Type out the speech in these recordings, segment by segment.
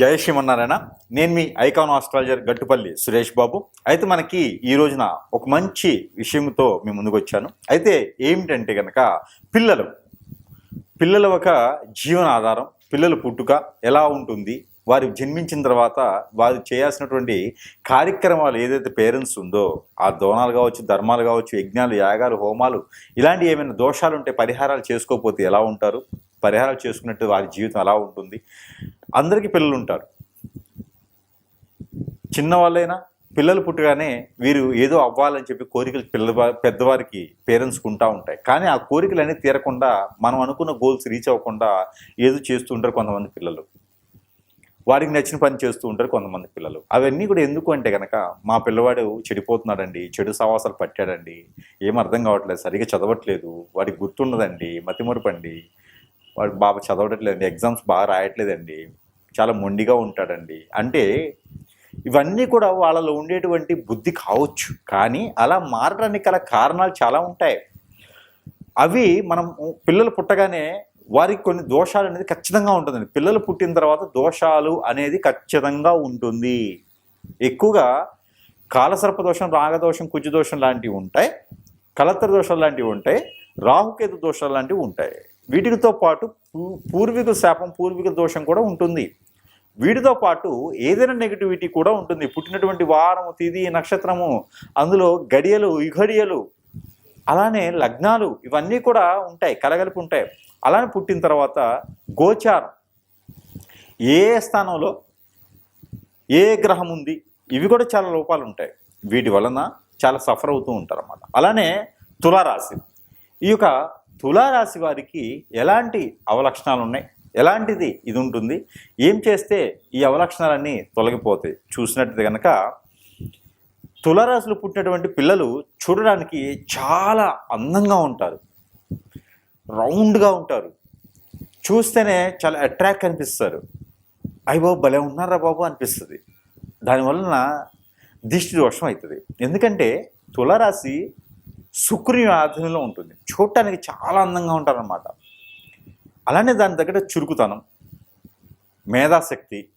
జయ శ్రీమన్నారాయణ. నేను మీ icon astrologer Gattupalli Suresh Babu. అయితే మనకి ఈ రోజున ఒక మంచి విషయంతో మీ ముందుకు వచ్చాను. అయితే ఏమిటంటే కనుక పిల్లలు పిల్లల ఒక జీవన ఆధారం పిల్లల పుట్టుక ఎలా ఉంటుంది వారు జన్మించిన తర్వాత వారు చేయాల్సినటువంటి కార్యక్రమాలు ఏదైతే పేరెంట్స్ ఉందో ఆ దోనాలు కావచ్చు ధర్మాలు కావచ్చు యజ్ఞాలు యాగాలు హోమాలు ఇలాంటి ఏమైనా దోషాలు ఉంటే పరిహారాలు చేసుకోకపోతే ఎలా ఉంటారు? పరిహారాలు చేసుకున్నట్టు వారి జీవితం ఎలా ఉంటుంది? అందరికీ పిల్లలు ఉంటారు. చిన్నవాళ్ళైనా పిల్లలు పుట్టగానే వీరు ఏదో అవ్వాలని చెప్పి కోరికలు పిల్ల పెద్దవారికి పేరెంట్స్కి ఉంటా ఉంటాయి. కానీ ఆ కోరికలు అనేది తీరకుండా మనం అనుకున్న గోల్స్ రీచ్ అవ్వకుండా ఏదో చేస్తూ ఉంటారు కొంతమంది పిల్లలు. వారికి నచ్చిన పని చేస్తూ ఉంటారు కొంతమంది పిల్లలు. అవన్నీ కూడా ఎందుకు అంటే కనుక మా పిల్లవాడు చెడిపోతున్నాడండి చెడు సవాసాలు పట్టాడండి ఏం అర్థం కావట్లేదు సరిగా చదవట్లేదు వాడికి గుర్తుండదండి మతిమరుపండి వాడు బాబు చదవట్లేదండి ఎగ్జామ్స్ బాగా రాయట్లేదండి. చాలా మొండిగా ఉంటాడండి. అంటే ఇవన్నీ కూడా వాళ్ళలో ఉండేటువంటి బుద్ధి కావచ్చు కానీ అలా మారడానికి గల కారణాలు చాలా ఉంటాయి. అవి మనం పిల్లలు పుట్టగానే వారికి కొన్ని దోషాలు అనేది ఖచ్చితంగా ఉంటుందండి. పిల్లలు పుట్టిన తర్వాత దోషాలు అనేది ఖచ్చితంగా ఉంటుంది. ఎక్కువగా కాలసర్ప దోషం రాగదోషం కుజు దోషం లాంటివి ఉంటాయి. కలత్ర దోషాలు లాంటివి ఉంటాయి. రాహుకేతు దోషాలు లాంటివి ఉంటాయి. వీటితో పాటు పూ- పూర్వీకుల శాపం పూర్వీకుల దోషం కూడా ఉంటుంది. వీటితో పాటు ఏదైనా నెగిటివిటీ కూడా ఉంటుంది. పుట్టినటువంటి వారము తిది నక్షత్రము అందులో గడియలు ఇఘడియలు అలానే లగ్నాలు ఇవన్నీ కూడా ఉంటాయి కలగలిపి ఉంటాయి. అలానే పుట్టిన తర్వాత గోచారం. ఏ స్థానంలో ఏ గ్రహం ఉంది ఇవి కూడా చాలా లోపాలు ఉంటాయి. వీటి వలన చాలా సఫర్ అవుతూ ఉంటారు అన్నమాట అలానే తులారాశి. ఈ యొక్క తులారాశి వారికి ఎలాంటి అవలక్షణాలు ఉన్నాయి ఎలాంటిది ఇది ఉంటుంది ఏం చేస్తే ఈ అవలక్షణాలన్నీ తొలగిపోతాయి? చూసినట్టు కనుక తులారాశిలో పుట్టినటువంటి పిల్లలు చూడడానికి చాలా అందంగా ఉంటారు. రౌండ్గా ఉంటారు. చూస్తేనే చాలా అట్రాక్ట్ అనిపిస్తారు. అయ్యి బాబు భలే ఉన్నారా బాబు అనిపిస్తుంది. దానివలన దిష్టి దోషం అవుతుంది ఎందుకంటే తులారాశి శుక్రుని ఆధీనంలో ఉంటుంది. చూడటానికి చాలా అందంగా ఉంటారన్నమాట. అలానే దాని దగ్గర చురుకుతనం మేధాశక్తి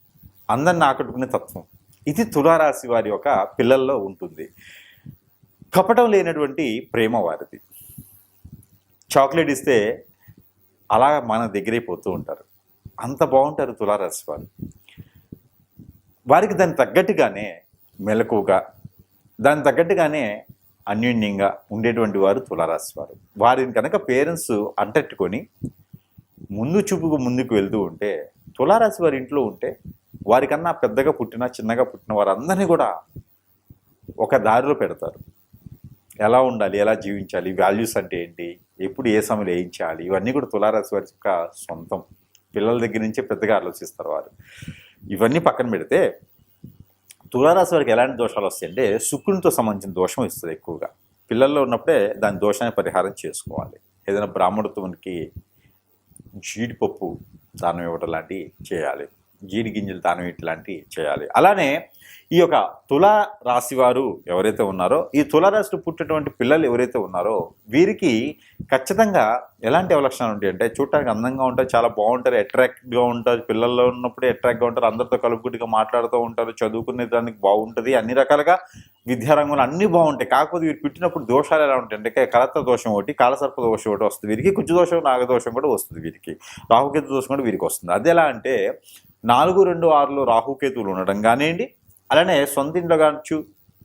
అందరిని ఆకట్టుకునే తత్వం. ఇది తులారాశి వారి యొక్క పిల్లల్లో ఉంటుంది. కపటం లేనటువంటి ప్రేమ వారిది. చాక్లెట్ ఇస్తే అలా మన దగ్గరే పోతూ ఉంటారు. అంత బాగుంటారు తులారాశి వారు. వారికి దానికి తగ్గట్టుగానే మెలకుగా దానికి తగ్గట్టుగానే అన్యోన్యంగా ఉండేటువంటి వారు తులారాశి వారు. వారిని కనుక పేరెంట్స్ అంటట్టుకొని ముందు చూపుకు ముందుకు వెళ్తూ ఉంటే తులారాశి వారి ఇంట్లో ఉంటే వారికన్నా పెద్దగా పుట్టిన చిన్నగా పుట్టిన వారందరినీ కూడా ఒక దారిలో పెడతారు. ఎలా ఉండాలి? ఎలా జీవించాలి? వాల్యూస్ అంటే ఏంటి? ఎప్పుడు ఏ సమయంలో వేయించాలి? ఇవన్నీ కూడా తులారాశి వారి యొక్క సొంతం. పిల్లల దగ్గర నుంచే పెద్దగా ఆలోచిస్తారు వారు. ఇవన్నీ పక్కన పెడితే తులారాశి వారికి ఎలాంటి దోషాలు వస్తాయంటే శుక్రునితో సంబంధించిన దోషం ఇస్తుంది ఎక్కువగా. పిల్లల్లో ఉన్నప్పుడే దాని దోషాన్ని పరిహారం చేసుకోవాలి. ఏదైనా బ్రాహ్మణత్వానికి జీడిపప్పు దానం ఇవ్వటం లాంటివి చేయాలి. జీడి గింజలు దానం ఇట్లాంటివి చేయాలి. అలానే ఈ యొక్క తులా రాశి వారు ఎవరైతే ఉన్నారో ఈ తులారాశిలో పుట్టినటువంటి పిల్లలు ఎవరైతే ఉన్నారో వీరికి ఖచ్చితంగా ఎలాంటి అవలక్షణాలు ఉంటాయి అంటే చూడటానికి అందంగా ఉంటారు చాలా బాగుంటారు అట్రాక్ట్గా ఉంటారు పిల్లల్లో ఉన్నప్పుడే అట్రాక్ట్గా ఉంటారు అందరితో కలుపుకుటిగా మాట్లాడుతూ ఉంటారు చదువుకునే దానికి బాగుంటుంది అన్ని రకాలుగా విద్యారంగంలో అన్నీ బాగుంటాయి. కాకపోతే వీరు పుట్టినప్పుడు దోషాలు ఎలా ఉంటాయి అంటే కలత్త దోషం ఒకటి కాలసర్ప దోషం ఒకటి వస్తుంది వీరికి కుజు దోషం నాగదోషం కూడా వస్తుంది వీరికి రాహుకేతు దోషం కూడా వీరికి వస్తుంది. అది ఎలా అంటే నాలుగు రెండు ఆరులో రాహుకేతువులు ఉండడం కానివ్వండి అలానే సొంత ఇంట్లో కావచ్చు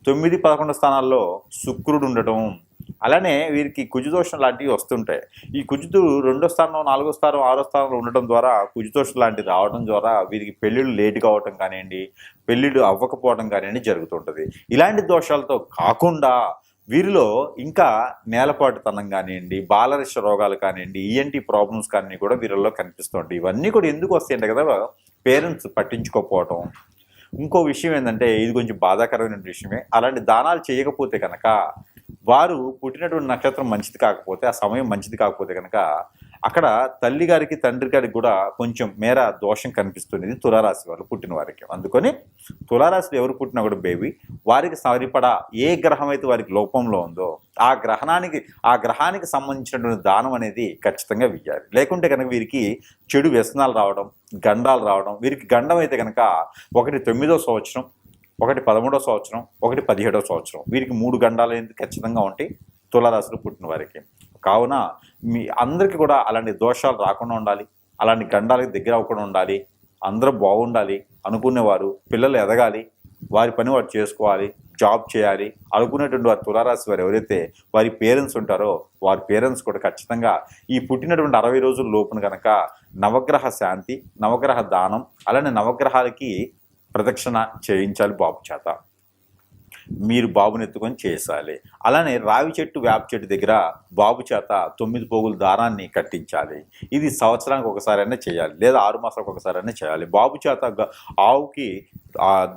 తొమ్మిది పదకొండు స్థానాల్లో శుక్రుడు ఉండటం. అలానే వీరికి కుజుదోషం లాంటివి వస్తుంటాయి. ఈ కుజుడు రెండో స్థానం నాలుగో స్థానం ఆరో స్థానంలో ఉండటం ద్వారా కుజుదోషం లాంటివి రావడం ద్వారా వీరికి పెళ్ళిళ్ళు లేట్ కావటం కానివ్వండి పెళ్ళిళ్ళు అవ్వకపోవడం కానివ్వండి జరుగుతుంటుంది. ఇలాంటి దోషాలతో కాకుండా వీరిలో ఇంకా నేలపాటుతనం కానివ్వండి బాలరిష రోగాలు కానివ్వండి ఈఎన్టీ ప్రాబ్లమ్స్ కానీ కూడా వీరిలో కనిపిస్తుంటాయి. ఇవన్నీ కూడా ఎందుకు వస్తాయంటే కదా పేరెంట్స్ పట్టించుకోకపోవటం. ఇంకో విషయం ఏంటంటే ఇది కొంచెం బాధాకరమైన విషయమే. అలాంటి దానాలు చేయకపోతే కనుక వారు పుట్టినటువంటి నక్షత్రం మంచిది కాకపోతే ఆ సమయం మంచిది కాకపోతే కనుక అక్కడ తల్లి గారికి తండ్రి గారికి కూడా కొంచెం మేర దోషం కనిపిస్తుంది తులారాశి వాళ్ళు పుట్టిన వారికి. అందుకని తులారాశిలో ఎవరు పుట్టినా కూడా బేబీ వారికి సరిపడా ఏ గ్రహం అయితే వారికి లోపంలో ఉందో ఆ గ్రహణానికి ఆ గ్రహానికి సంబంధించినటువంటి దానం అనేది ఖచ్చితంగా వెయ్యాలి. లేకుంటే కనుక వీరికి చెడు వ్యసనాలు రావడం గండాలు రావడం వీరికి గండం అయితే కనుక ఒకటి తొమ్మిదో సంవత్సరం ఒకటి పదమూడో సంవత్సరం ఒకటి పదిహేడో సంవత్సరం. వీరికి మూడు గండాలు అనేది ఖచ్చితంగా ఉంటాయి? తులారాశిలో పుట్టిన వారికి. కావున మీ అందరికీ కూడా అలాంటి దోషాలు రాకుండా ఉండాలి. అలాంటి గండాలకు దగ్గర అవ్వకుండా ఉండాలి. అందరూ బాగుండాలి అనుకునేవారు పిల్లలు ఎదగాలి వారి పని వారు చేసుకోవాలి జాబ్ చేయాలి అనుకునేటువంటి వారి తులారాశి వారు ఎవరైతే వారి పేరెంట్స్ ఉంటారో వారి పేరెంట్స్ కూడా ఖచ్చితంగా ఈ పుట్టినటువంటి అరవై రోజుల లోపున కనుక నవగ్రహ శాంతి నవగ్రహ దానం అలానే నవగ్రహాలకి ప్రదక్షిణ చేయించాలి బాబు చేత. మీరు బాబుని ఎత్తుకొని చేసాలి అలానే రావి చెట్టు వేప చెట్టు దగ్గర బాబు చేత తొమ్మిది పోగుల దారాన్ని కట్టించాలి. ఇది సంవత్సరానికి ఒకసారైనా చేయాలి. లేదా ఆరు మాసాలకు ఒకసారైనా చేయాలి. బాబు చేత ఆవుకి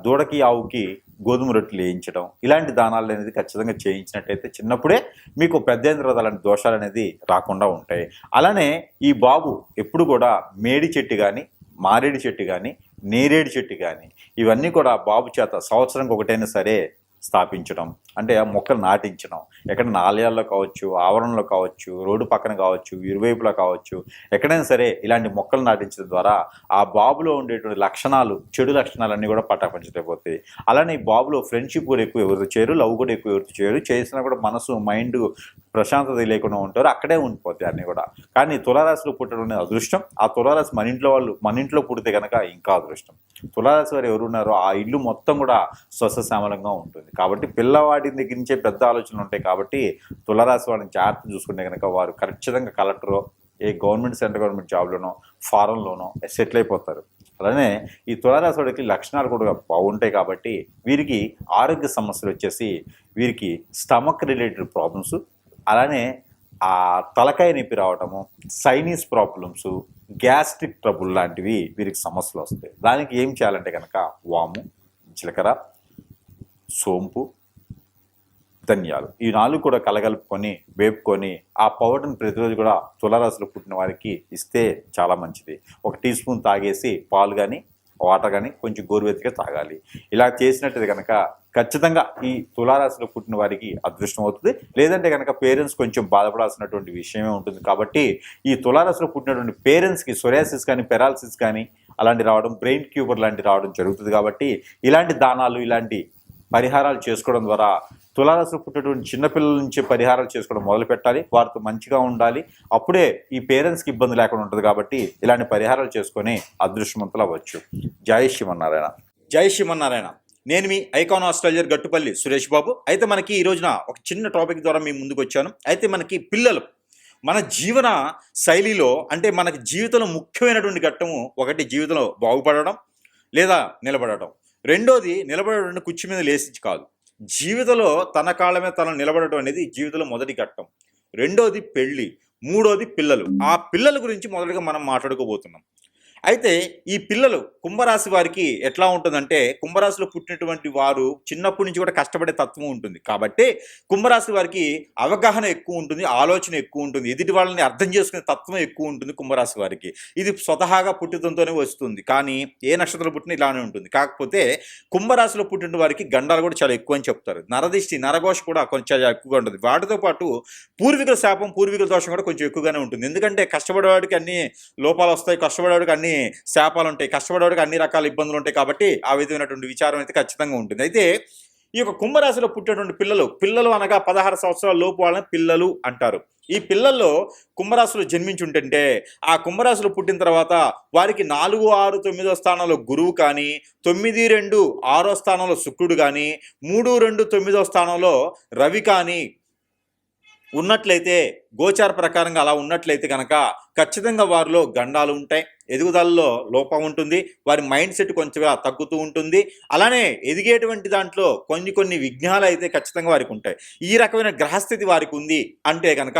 దూడకి ఆవుకి గోధుమ రొట్టెలు వేయించడం ఇలాంటి దానాలు అనేది ఖచ్చితంగా చేయించినట్టయితే చిన్నప్పుడే మీకు పెద్దేంద్రత అలాంటి దోషాలు అనేది రాకుండా ఉంటాయి. అలానే ఈ బాబు ఎప్పుడు కూడా మేడి చెట్టు కానీ మారేడు చెట్టు కానీ నేరేడు చెట్టు కానీ ఇవన్నీ కూడా బాబు చేత సంవత్సరంకి ఒకటైనా సరే స్థాపించడం. అంటే ఆ మొక్కలు నాటించడం. ఎక్కడ నాలయాల్లో కావచ్చు ఆవరణలో కావచ్చు రోడ్డు పక్కన కావచ్చు ఇరువైపులా కావచ్చు ఎక్కడైనా సరే ఇలాంటి మొక్కలు నాటించడం ద్వారా ఆ బాబులో ఉండేటువంటి లక్షణాలు చెడు లక్షణాలన్నీ కూడా పటాపంచలేకపోతాయి అలానే ఈ బాబులో ఫ్రెండ్షిప్ కూడా ఎక్కువ ఎవరితో చేయరు లవ్ కూడా ఎక్కువ ఎవరితో చేయరు. చేసినా కూడా మనసు మైండ్ ప్రశాంతత లేకుండా ఉంటారు. అక్కడే ఉండిపోతాయి అన్నీ కూడా. కానీ తులారాశిలో పుట్టడం అదృష్టం. ఆ తులారాశి మన ఇంట్లో వాళ్ళు మన ఇంట్లో పుడితే కనుక ఇంకా అదృష్టం. తులారాశి వారు ఎవరు ఉన్నారో ఆ ఇల్లు మొత్తం కూడా స్వసశ్యామలంగా ఉంటుంది. కాబట్టి పిల్లవాడి దగ్గర నుంచే పెద్ద ఆలోచనలు ఉంటాయి కాబట్టి తులరాశి వాడిని జాగ్రత్త చూసుకుంటే కనుక వారు ఖచ్చితంగా కలెక్టరో ఏ గవర్నమెంట్ సెంట్రల్ గవర్నమెంట్ జాబ్లోనో ఫారంలోనో సెటిల్ అయిపోతారు. అలానే ఈ తులారాశి వాడికి లక్షణాలు కూడా బాగుంటాయి కాబట్టి వీరికి ఆరోగ్య సమస్యలు వచ్చేసి వీరికి స్టమక్ రిలేటెడ్ ప్రాబ్లమ్స్ అలానే ఆ తలకాయ నొప్పి రావటము సైనీస్ ప్రాబ్లమ్స్ గ్యాస్ట్రిక్ ట్రబుల్ లాంటివి వీరికి సమస్యలు వస్తాయి. దానికి ఏం చేయాలంటే కనుక వాము జీలకర్ర సోంపు ధనియాలు. ఈ నాలుగు కూడా కలగలుపుకొని వేపుకొని ఆ పౌడర్ని ప్రతిరోజు కూడా తులరాశులు పుట్టిన వారికి ఇస్తే చాలా మంచిది. ఒక టీ స్పూన్ తాగేసి పాలు కానీ వాటర్ కానీ కొంచెం గోరువెత్తిగా తాగాలి. ఇలా చేసినట్టు కనుక ఖచ్చితంగా ఈ తులారాశిలో పుట్టిన వారికి అదృష్టం అవుతుంది. లేదంటే కనుక పేరెంట్స్ కొంచెం బాధపడాల్సినటువంటి విషయమే ఉంటుంది. కాబట్టి ఈ తులారాశిలో పుట్టినటువంటి పేరెంట్స్కి సొరాసిస్ కానీ పెరాలసిస్ కానీ అలాంటి రావడం బ్రెయిన్ క్యూబర్ లాంటి రావడం జరుగుతుంది. కాబట్టి ఇలాంటి దానాలు ఇలాంటి పరిహారాలు చేసుకోవడం ద్వారా తులారాశిలో పుట్టేటువంటి చిన్నపిల్లల నుంచి పరిహారాలు చేసుకోవడం మొదలు పెట్టాలి. వారితో మంచిగా ఉండాలి. అప్పుడే ఈ పేరెంట్స్కి ఇబ్బంది లేకుండా ఉంటుంది కాబట్టి ఇలాంటి పరిహారాలు చేసుకొని అదృష్టవంతులు అవ్వచ్చు. జై శ్రీమన్నారాయణ. జై శ్రీమన్నారాయణ. నేను మీ ఐకాన్ ఆస్ట్రేలియర్ గట్టుపల్లి సురేష్ బాబు. అయితే మనకి ఈ రోజున ఒక చిన్న టాపిక్ ద్వారా మీ ముందుకు వచ్చాను. అయితే మనకి పిల్లలు మన జీవన శైలిలో అంటే మనకి జీవితంలో ముఖ్యమైనటువంటి ఘట్టము ఒకటి జీవితంలో బాగుపడడం లేదా నిలబడటం రెండోది నిలబడడం కుర్చీ మీద లేచి కాదు. జీవితంలో తన కాళ్ళ మీద తను నిలబడటం అనేది జీవితంలో మొదటి ఘట్టం. రెండోది పెళ్ళి మూడోది పిల్లలు. ఆ పిల్లల గురించి మొదటగా మనం మాట్లాడుకోబోతున్నాం. అయితే ఈ పిల్లలు కుంభరాశి వారికి ఎట్లా ఉంటుందంటే కుంభరాశిలో పుట్టినటువంటి వారు చిన్నప్పటి నుంచి కూడా కష్టపడే తత్వం ఉంటుంది. కాబట్టి కుంభరాశి వారికి అవగాహన ఎక్కువ ఉంటుంది ఆలోచన ఎక్కువ ఉంటుంది ఎదుటి వాళ్ళని అర్థం చేసుకునే తత్వం ఎక్కువ ఉంటుంది కుంభరాశి వారికి. ఇది స్వతహాగా పుట్టుతంతోనే వస్తుంది. కానీ ఏ నక్షత్రం పుట్టిన ఇలానే ఉంటుంది. కాకపోతే కుంభరాశిలో పుట్టిన వారికి గండాలు కూడా చాలా ఎక్కువ అని చెప్తారు. నరదిష్టి నరఘోష కూడా కొంచెం ఎక్కువగా ఉంటుంది. వాటితో పాటు పూర్వీకుల శాపం పూర్వీకుల దోషం కూడా కొంచెం ఎక్కువగానే ఉంటుంది. ఎందుకంటే కష్టపడేవాడికి అన్ని లోపాలు వస్తాయి కష్టపడేవాడికి అన్ని శాపాలు ఉంటాయి కష్టపడేవాడికి అన్ని రకాల ఇబ్బందులు ఉంటాయి కాబట్టి ఆ విధమైనటువంటి విచారం అయితే ఖచ్చితంగా ఉంటుంది. అయితే ఈ యొక్క కుంభరాశిలో పుట్టేటువంటి పిల్లలు పిల్లలు అనగా పదహారు సంవత్సరాల లోపు వాళ్ళని పిల్లలు అంటారు. ఈ పిల్లల్లో కుంభరాశులు జన్మించుంటుంటే ఆ కుంభరాశులు పుట్టిన తర్వాత వారికి నాలుగు ఆరు తొమ్మిదో స్థానంలో గురువు కానీ తొమ్మిది రెండు ఆరో స్థానంలో శుక్రుడు కానీ మూడు రెండు తొమ్మిదో స్థానంలో రవి కానీ ఉన్నట్లయితే గోచార ప్రకారంగా అలా ఉన్నట్లయితే కనుక ఖచ్చితంగా వారిలో గండాలు ఉంటాయి. ఎదుగుదలలో లోపం ఉంటుంది వారి మైండ్ సెట్ కొంచెంగా తగ్గుతూ ఉంటుంది. అలానే ఎదిగేటువంటి దాంట్లో కొన్ని కొన్ని విఘ్నాలు అయితే ఖచ్చితంగా వారికి ఉంటాయి. ఈ రకమైన గ్రహస్థితి వారికి ఉంది అంటే కనుక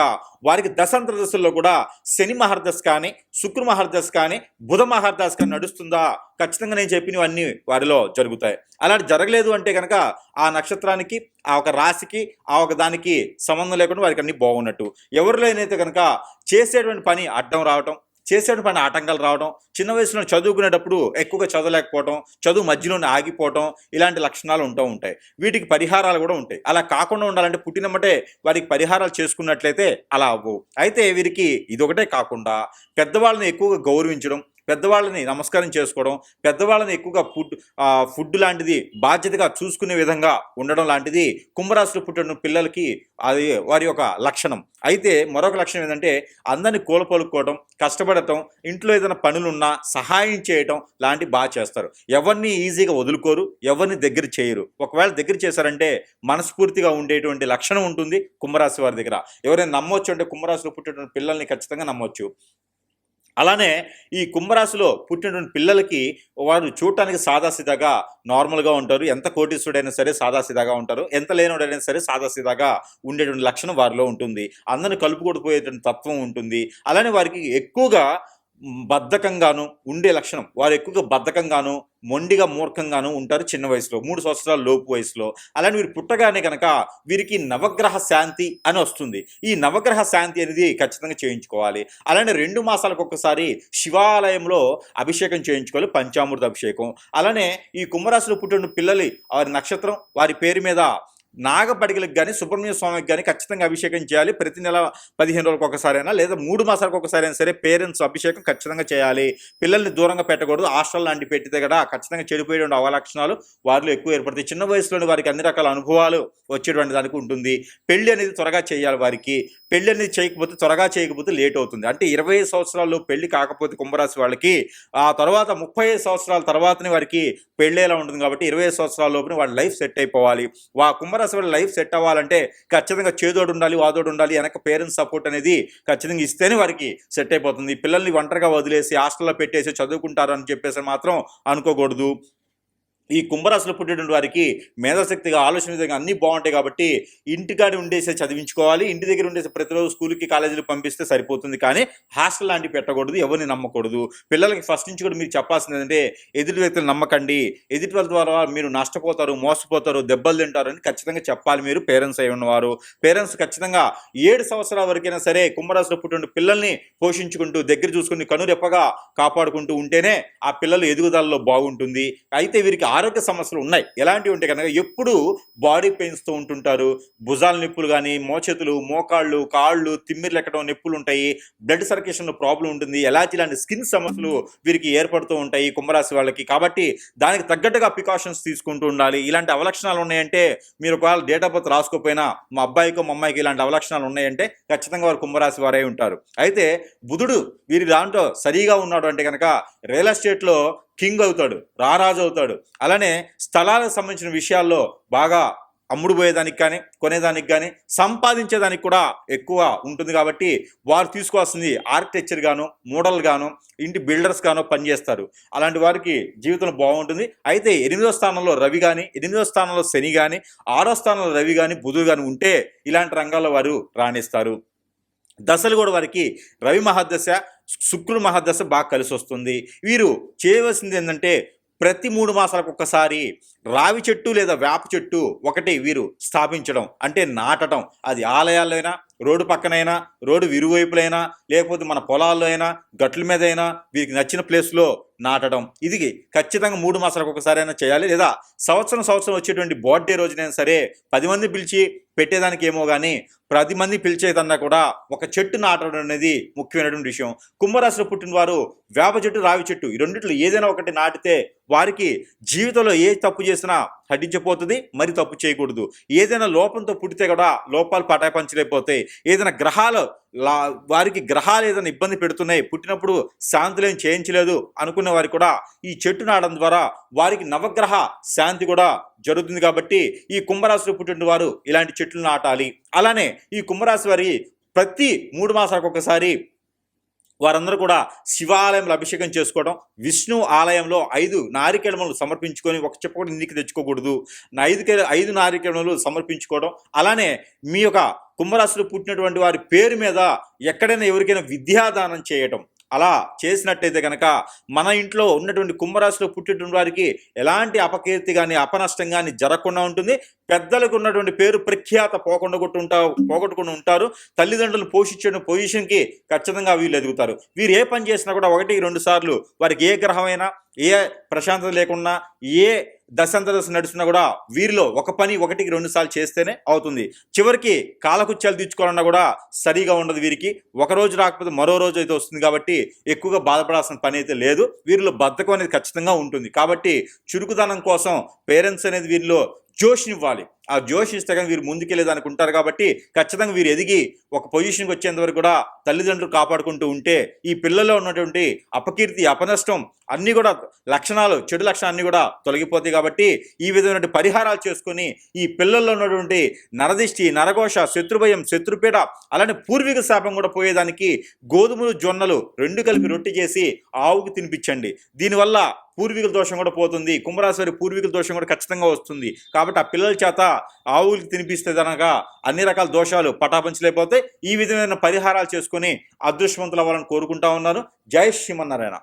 వారికి దశాంతర దశల్లో కూడా శని మహర్దశ కానీ శుక్ర మహర్దశ కానీ బుధ మహర్దశ కానీ నడుస్తుందా? ఖచ్చితంగా నేను చెప్పినవన్నీ వారిలో జరుగుతాయి. అలాంటి జరగలేదు అంటే కనుక ఆ నక్షత్రానికి ఆ ఒక రాశికి ఆ ఒక దానికి సంబంధం లేకుండా వారికి అన్ని బాగున్నట్టు. ఎవరిలో లేనైతే కనుక చేసేటువంటి పని అడ్డం రావటం చేసేటువంటి పైన ఆటంకాలు రావడం చిన్న వయసులో చదువుకునేటప్పుడు ఎక్కువగా చదవలేకపోవడం చదువు మధ్యలోనే ఆగిపోవటం ఇలాంటి లక్షణాలు ఉంటూ ఉంటాయి. వీటికి పరిహారాలు కూడా ఉంటాయి. అలా కాకుండా ఉండాలంటే పుట్టినమ్మటే వారికి పరిహారాలు చేసుకున్నట్లయితే అలా అవ్వవు. అయితే వీరికి ఇదొకటే కాకుండా పెద్దవాళ్ళని ఎక్కువగా గౌరవించడం పెద్దవాళ్ళని నమస్కారం చేసుకోవడం పెద్దవాళ్ళని ఎక్కువగా ఫుడ్ ఫుడ్ లాంటిది బాధ్యతగా చూసుకునే విధంగా ఉండడం లాంటిది కుంభరాశిలో పుట్టిన పిల్లలకి అది వారి యొక్క లక్షణం. అయితే మరొక లక్షణం ఏంటంటే అందరిని కోలపలుకోవడం కష్టపడటం ఇంట్లో ఏదైనా పనులున్నా సహాయం చేయటం లాంటి బాగా చేస్తారు. ఎవరిని ఈజీగా వదులుకోరు ఎవరిని దగ్గర చేయరు. ఒకవేళ దగ్గర చేశారంటే మనస్ఫూర్తిగా ఉండేటువంటి లక్షణం ఉంటుంది కుంభరాశి వారి దగ్గర. ఎవరైనా నమ్మొచ్చు అంటే కుంభరాశిలో పుట్టేటువంటి పిల్లల్ని ఖచ్చితంగా నమ్మొచ్చు. అలానే ఈ కుంభరాశిలో పుట్టినటువంటి పిల్లలకి వారు చూడటానికి సాదాసీదాగా నార్మల్గా ఉంటారు. ఎంత కోటీశ్వరుడైనా సరే సాదాసీదాగా ఉంటారు. ఎంత లేనివాడైనా సరే సాదాసీదాగా ఉండేటువంటి లక్షణం వారిలో ఉంటుంది. అందరిని కలుపుకొడిపోయేటువంటి తత్వం ఉంటుంది. అలానే వారికి ఎక్కువగా బద్ధకంగాను ఉండే లక్షణం. వారు ఎక్కువగా బద్ధకంగాను మొండిగా మూర్ఖంగాను ఉంటారు చిన్న వయసులో. మూడు సంవత్సరాల లోపు వయసులో. అలానే వీరు పుట్టగానే కనుక వీరికి నవగ్రహ శాంతి అని వస్తుంది. ఈ నవగ్రహ శాంతి అనేది ఖచ్చితంగా చేయించుకోవాలి. అలానే రెండు మాసాలకు ఒకసారి శివాలయంలో అభిషేకం చేయించుకోవాలి పంచామృత అభిషేకం అలానే ఈ కుంభరాశిలో పుట్టిన పిల్లలు వారి నక్షత్రం వారి పేరు మీద నాగపడికలకు కానీ సుబ్రహ్మణ్య స్వామికి కానీ ఖచ్చితంగా అభిషేకం చేయాలి. ప్రతి నెల పదిహేను రోజులకు ఒకసారైనా లేదా మూడు మాసాలకు ఒకసారి అయినా సరే పేరెంట్స్ అభిషేకం ఖచ్చితంగా చేయాలి. పిల్లల్ని దూరంగా పెట్టకూడదు. హాస్టల్ లాంటి పెట్టితే కదా ఖచ్చితంగా చెడిపోయేటువంటి అవలక్షణాలు వారిలో ఎక్కువ ఏర్పడతాయి. చిన్న వయసులోనే వారికి అన్ని రకాల అనుభవాలు వచ్చేటువంటి దానికి ఉంటుంది. పెళ్ళి అనేది త్వరగా చేయాలి వారికి. పెళ్ళి అనేది చేయకపోతే త్వరగా చేయకపోతే లేట్ అవుతుంది. అంటే ఇరవై సంవత్సరాల్లో పెళ్ళి కాకపోతే కుంభరాశి వాళ్ళకి ఆ తర్వాత ముప్పై సంవత్సరాల తర్వాతనే వారికి పెళ్ళేలా ఉంటుంది కాబట్టి ఇరవై సంవత్సరాల లోపున వాళ్ళ లైఫ్ సెట్ అయిపోవాలి. వా కుంభరాశి వాళ్ళ లైఫ్ సెట్ అవ్వాలంటే ఖచ్చితంగా చేదోడు ఉండాలి వాదోడు ఉండాలి వెనక పేరెంట్స్ సపోర్ట్ అనేది ఖచ్చితంగా ఇస్తేనే వారికి సెట్ అయిపోతుంది. పిల్లల్ని ఒంటరిగా వదిలేసి హాస్టల్లో పెట్టేసి చదువుకుంటారు అని చెప్పేసి మాత్రం అనుకోకూడదు. ఈ కుంభరాశిలో పుట్టేటువంటి వారికి మేధాశక్తిగా ఆలోచన విధంగా అన్నీ బాగుంటాయి కాబట్టి ఇంటికాడ ఉండేసే చదివించుకోవాలి. ఇంటి దగ్గర ఉండేసి ప్రతిరోజు స్కూల్కి కాలేజీలు పంపిస్తే సరిపోతుంది. కానీ హాస్టల్ లాంటివి పెట్టకూడదు ఎవరిని నమ్మకూడదు. పిల్లలకి ఫస్ట్ నుంచి కూడా మీరు చెప్పాల్సింది ఏంటంటే ఎదుటి వ్యక్తులు నమ్మకండి. ఎదుటి వాళ్ళ ద్వారా మీరు నష్టపోతారు మోసపోతారు దెబ్బలు తింటారు అని ఖచ్చితంగా చెప్పాలి మీరు పేరెంట్స్ అయి ఉన్నవారు. పేరెంట్స్ ఖచ్చితంగా ఏడు సంవత్సరాల వరకైనా సరే కుంభరాశిలో పుట్టిన పిల్లల్ని పోషించుకుంటూ దగ్గర చూసుకుని కనురెప్పగా కాపాడుకుంటూ ఉంటేనే ఆ పిల్లలు ఎదుగుదలలో బాగుంటుంది. అయితే వీరికి ఆరోగ్య సమస్యలు ఉన్నాయి. ఎలాంటివి ఉంటే కనుక ఎప్పుడు బాడీ పెయిన్స్తో ఉంటుంటారు. భుజాల నొప్పులు కానీ మోచేతులు మోకాళ్ళు కాళ్ళు తిమ్మిర్లు ఎక్కడం నొప్పులు ఉంటాయి. బ్లడ్ సర్క్యులేషన్లో ప్రాబ్లం ఉంటుంది. ఎలాంటి ఇలాంటి స్కిన్ సమస్యలు వీరికి ఏర్పడుతూ ఉంటాయి కుంభరాశి వాళ్ళకి. కాబట్టి దానికి తగ్గట్టుగా ప్రికాషన్స్ తీసుకుంటూ ఉండాలి. ఇలాంటి అవలక్షణాలు ఉన్నాయంటే మీరు ఒకవేళ డేట్ ఆఫ్ బర్త్ రాసుకోకపోయినా మా అబ్బాయికో మా అమ్మాయికి ఇలాంటి అవలక్షణాలు ఉన్నాయంటే ఖచ్చితంగా వారు కుంభరాశి వారే ఉంటారు. అయితే బుధుడు వీరి దాంట్లో సరిగా ఉన్నాడు అంటే కనుక రియల్ ఎస్టేట్లో కింగ్ అవుతాడు రారాజు అవుతాడు. అలానే స్థలాలకు సంబంధించిన విషయాల్లో బాగా అమ్ముడుపోయేదానికి కానీ కొనేదానికి కానీ సంపాదించేదానికి కూడా ఎక్కువ ఉంటుంది కాబట్టి వారు తీసుకోవాల్సింది ఆర్కిటెక్చర్ గాను మోడల్ గాను ఇంటి బిల్డర్స్ గాను పనిచేస్తారు. అలాంటి వారికి జీవితంలో బాగుంటుంది. అయితే ఎనిమిదో స్థానంలో రవి కానీ ఎనిమిదో స్థానంలో శని కానీ ఆరో స్థానంలో రవి కానీ బుధుడు కానీ ఉంటే ఇలాంటి రంగాల్లో వారు రాణిస్తారు. దశలు కూడా వారికి రవి మహాదశ శుక్రుడు మహాదశ బాగా కలిసి వస్తుంది. వీరు చేయవలసింది ఏంటంటే ప్రతి మూడు మాసాలకు ఒక్కసారి రావి చెట్టు లేదా వేప చెట్టు ఒకటి వీరు స్థాపించడం అంటే నాటడం. అది ఆలయాలైనా రోడ్డు పక్కనైనా రోడ్డు విరువైపులైనా లేకపోతే మన పొలాల్లో అయినా గట్ల మీద అయినా వీరికి నచ్చిన ప్లేస్లో నాటడం. ఇది ఖచ్చితంగా మూడు మాసాలకు ఒకసారి అయినా చేయాలి. లేదా సంవత్సరం సంవత్సరం వచ్చేటువంటి బర్త్డే రోజునైనా సరే పది మంది పిలిచి పెట్టేదానికి ఏమో కానీ పది మంది పిలిచేదన్నా కూడా ఒక చెట్టు నాటడం అనేది ముఖ్యమైనటువంటి విషయం. కుంభరాశిలో పుట్టిన వారు వేప చెట్టు రావి చెట్టు ఈ రెండిట్లో ఏదైనా ఒకటి నాటితే వారికి జీవితంలో ఏ తప్పు చేసినా హడ్డించిపోతుంది మరి తప్పు చేయకూడదు. ఏదైనా లోపంతో పుట్టితే కూడా లోపాలు పటాపంచలేకపోతాయి. ఏదైనా గ్రహాలు లా వారికి గ్రహాలు ఏదైనా ఇబ్బంది పెడుతున్నాయి పుట్టినప్పుడు శాంతులేం చేయించలేదు అనుకున్న వారికి కూడా ఈ చెట్టు నాటడం ద్వారా వారికి నవగ్రహ శాంతి కూడా జరుగుతుంది కాబట్టి ఈ కుంభరాశిలో పుట్టిన వారు ఇలాంటి చెట్లు నాటాలి. అలానే ఈ కుంభరాశి వారి ప్రతి మూడు మాసాలకు ఒకసారి వారందరూ కూడా శివాలయంలో అభిషేకం చేసుకోవడం విష్ణు ఆలయంలో ఐదు నారికేళములు సమర్పించుకొని ఒక చెప్ప కూడా ఇంటికి తెచ్చుకోకూడదు. నా ఐదు ఐదు నారికేళములు సమర్పించుకోవడం అలానే మీ యొక్క కుంభరాశిలో పుట్టినటువంటి వారి పేరు మీద ఎక్కడైనా ఎవరికైనా విద్యాదానం చేయటం. అలా చేసినట్టయితే కనుక మన ఇంట్లో ఉన్నటువంటి కుంభరాశిలో పుట్టినటువంటి వారికి ఎలాంటి అపకీర్తి కానీ అపనష్టం కానీ జరగకుండా ఉంటుంది. పెద్దలకు ఉన్నటువంటి పేరు ప్రఖ్యాత పోకుండా కొట్టు ఉంటా పోగొట్టుకుని ఉంటారు. తల్లిదండ్రులు పోషించిన పొజిషన్కి ఖచ్చితంగా వీళ్ళు ఎదుగుతారు. వీరు ఏ పని చేసినా కూడా ఒకటి రెండు సార్లు వారికి ఏ గ్రహమైనా ఏ ప్రశాంతత లేకుండా ఏ దశాంతదశ నడుస్తున్నా కూడా వీరిలో ఒక పని ఒకటికి రెండు సార్లు చేస్తేనే అవుతుంది. చివరికి కాలకుత్యాలు తీర్చుకోవాలన్నా కూడా సరిగా ఉండదు వీరికి. ఒక రోజు రాకపోతే మరో రోజు అయితే వస్తుంది కాబట్టి ఎక్కువగా బాధపడాల్సిన పని అయితే లేదు. వీరిలో బద్ధకం అనేది ఖచ్చితంగా ఉంటుంది. కాబట్టి చురుకుదనం కోసం పేరెంట్స్ అనేది వీరిలో జోష్నివ్వాలి ఆ జోష్ ఇస్తే కానీ వీరు ముందుకెళ్ళేదానికి ఉంటారు కాబట్టి ఖచ్చితంగా వీరు ఎదిగి ఒక పొజిషన్కి వచ్చేంత వరకు కూడా తల్లిదండ్రులు కాపాడుకుంటూ ఉంటే ఈ పిల్లల్లో ఉన్నటువంటి అపకీర్తి అపనష్టం అన్నీ కూడా లక్షణాలు చెడు లక్షణాన్ని కూడా తొలగిపోతాయి కాబట్టి ఈ విధమైన పరిహారాలు చేసుకొని ఈ పిల్లల్లో ఉన్నటువంటి నరదిష్టి నరఘోష శత్రుభయం శత్రుపీడ అలానే పూర్వీక శాపం కూడా పోయేదానికి గోధుమలు జొన్నలు రెండు కలిపి రొట్టె చేసి ఆవుకు తినిపించండి. దీనివల్ల పూర్వీకుల దోషం కూడా పోతుంది. కుంభరాశి వారి పూర్వీకుల దోషం కూడా ఖచ్చితంగా వస్తుంది. కాబట్టి ఆ పిల్లల చేత ఆవులకి తినిపిస్తే అనగా అన్ని రకాల దోషాలు పటాపంచలేకపోతే ఈ విధమైన పరిహారాలు చేసుకొని అదృష్టవంతులు అవ్వాలని కోరుకుంటా ఉన్నాను జై శ్రీమన్నారాయణ.